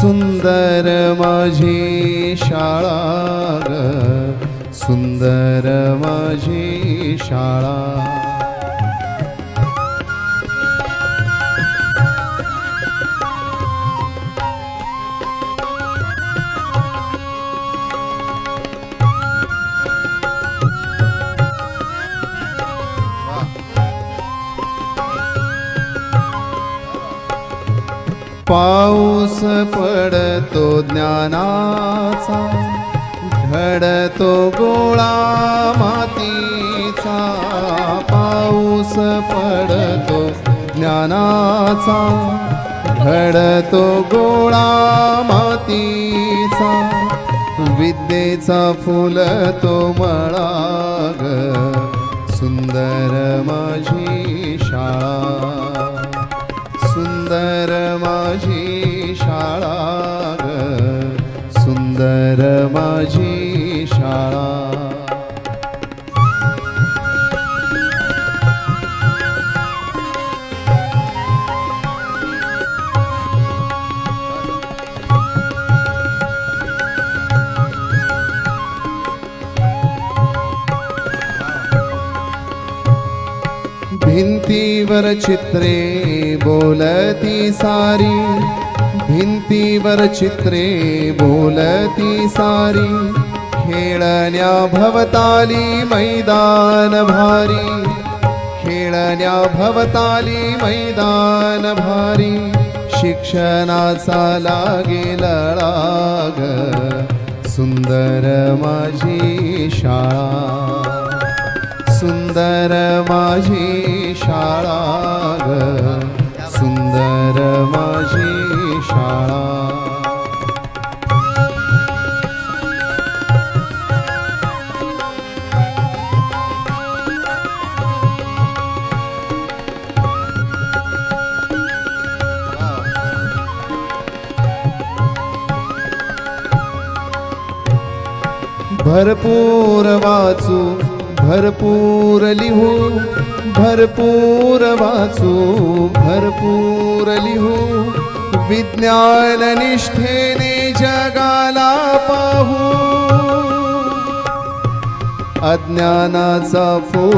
सुंदर माझी शाळा सुंदर माझी शाळा पाऊस पडतो ज्ञानाचा घडतो गोळा मातीचा. पाऊस पडतो ज्ञानाचा घडतो गोळा मातीचा. विद्येचा फुलतो तो माझी शाळा सुंदर माझी शाळा भिंतीवर चित्रे बोलती सारी. भिंतीवर चित्रे बोलती सारी. खेळण्या भवताली मैदान भारी. खेळण्या भवताली मैदान भारी. शिक्षणाचा लागेल लाग सुंदर माझी शाळा. सुंदर माझी शाळा ग. सुंदर माझी शाळा. भरपूर वाचू भरपूर लिहू भरपूर वाचू भरपूर लिहू विज्ञान निष्ठेने जगाला पाहू. अज्ञानाचा फो